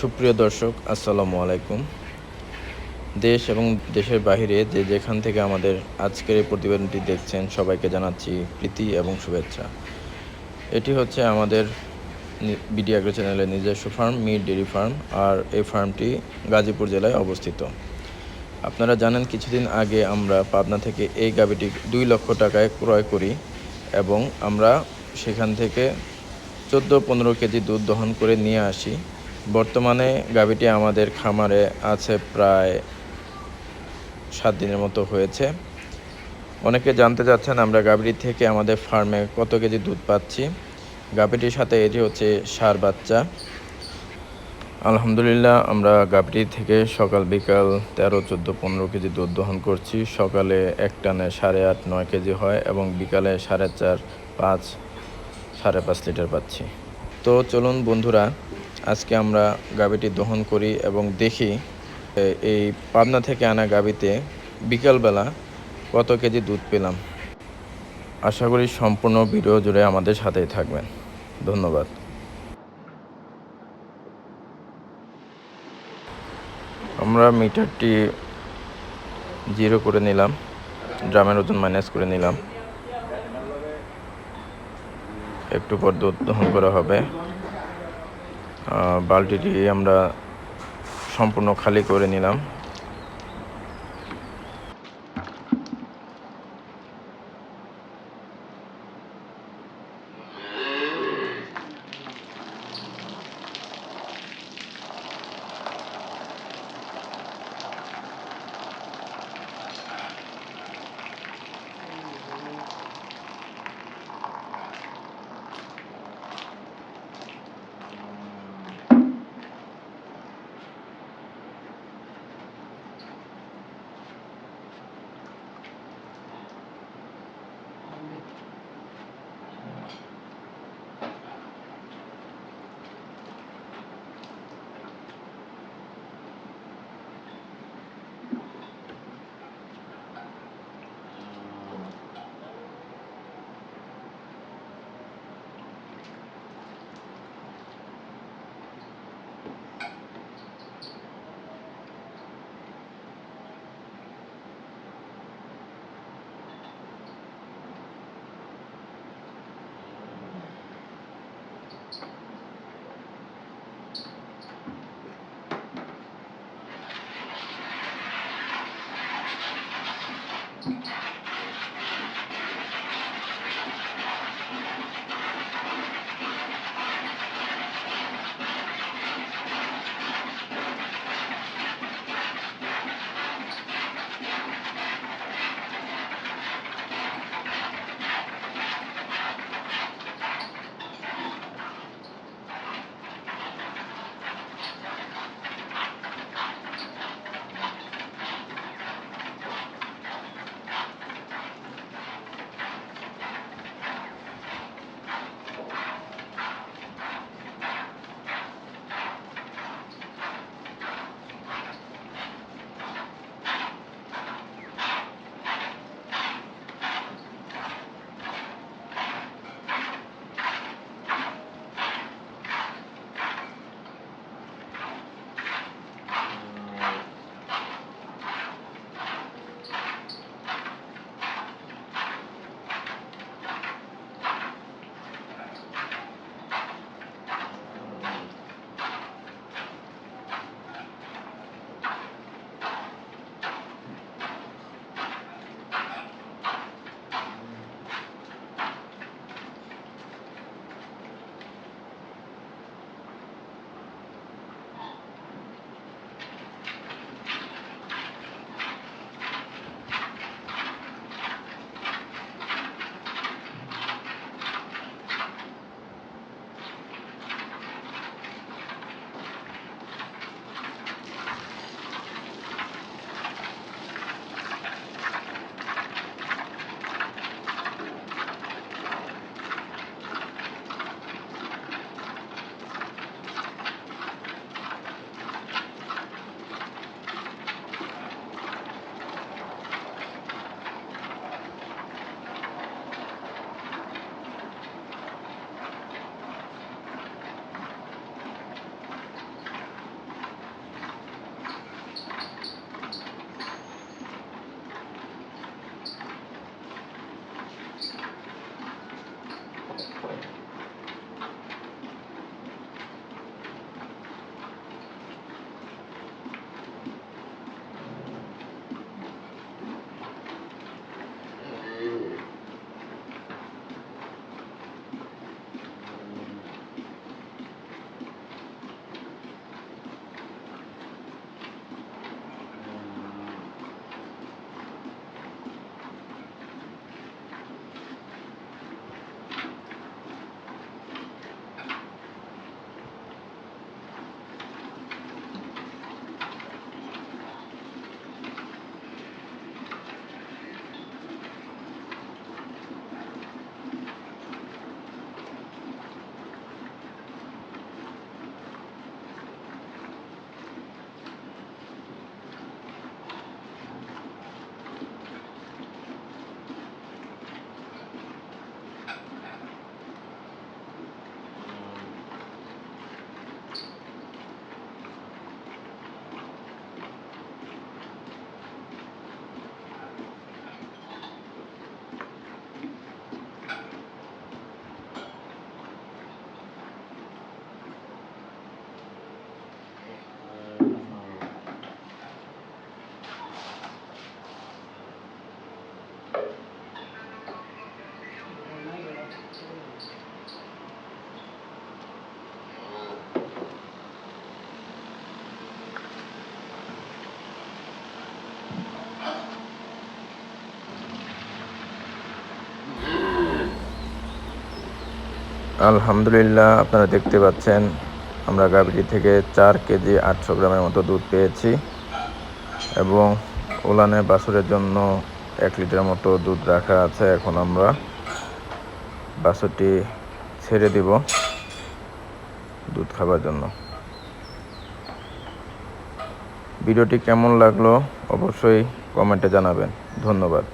সুপ্রিয় দর্শক, আসসালামু আলাইকুম। দেশ এবং দেশের বাইরে যে যেখান থেকে আমাদের আজকের এই প্রতিবেদনটি দেখছেন, সবাইকে জানাচ্ছি প্রীতি এবং শুভেচ্ছা। এটি হচ্ছে আমাদের বিডি অ্যাগ্রো চ্যানেলের নিজস্ব ফার্ম মিট ডেয়ারি ফার্ম, আর এই ফার্মটি গাজীপুর জেলায় অবস্থিত। আপনারা জানেন, কিছুদিন আগে আমরা পাবনা থেকে এই গাভীটি দুই লক্ষ টাকায় ক্রয় করি এবং আমরা সেখান থেকে চোদ্দ পনেরো কেজি দুধ দহন করে নিয়ে আসি। বর্তমানে গাভীটি আমাদের খামারে আছে প্রায় সাত দিনের মতো হয়েছে। অনেকে জানতে চাচ্ছেন আমরা গাভীটি থেকে আমাদের ফার্মে কত কেজি দুধ পাচ্ছি। গাভীটির সাথে এটি হচ্ছে সার বাচ্চা। আলহামদুলিল্লাহ, আমরা গাভীটি থেকে সকাল বিকাল তেরো, চোদ্দ, পনেরো কেজি দুধ দহন করছি। সকালে এক টানে সাড়ে আট, নয় কেজি হয় এবং বিকালে সাড়ে চার, পাঁচ, সাড়ে পাঁচ লিটার পাচ্ছি। তো চলুন বন্ধুরা আজকে আমরা গাভীটি দহন করি এবং দেখি এই পাবনা থেকে আনা গাভীতে বিকালবেলা কত কেজি দুধ পেলাম। আশা করি সম্পূর্ণ ভিডিও জুড়ে আমাদের সাথেই থাকবেন। ধন্যবাদ। আমরা মিটারটি জিরো করে নিলাম, ড্রামের ওজন মাইনাস করে নিলাম। একটু পর দুধ দহন করা হবে। বালতিটি আমরা সম্পূর্ণ খালি করে নিলাম। point. আলহামদুলিল্লাহ, আপনারা দেখতে পাচ্ছেন, আমরা গাভীটি থেকে চার কেজি আটশো গ্রামের মতো দুধ পেয়েছি এবং উলানে বাছুরের জন্য এক লিটার মতো দুধ রাখা আছে এখন আমরা। বাছুরটি ছেড়ে দিব দুধ খাবার জন্য। ভিডিওটি কেমন লাগল অবশ্যই কমেন্টে জানাবেন। ধন্যবাদ।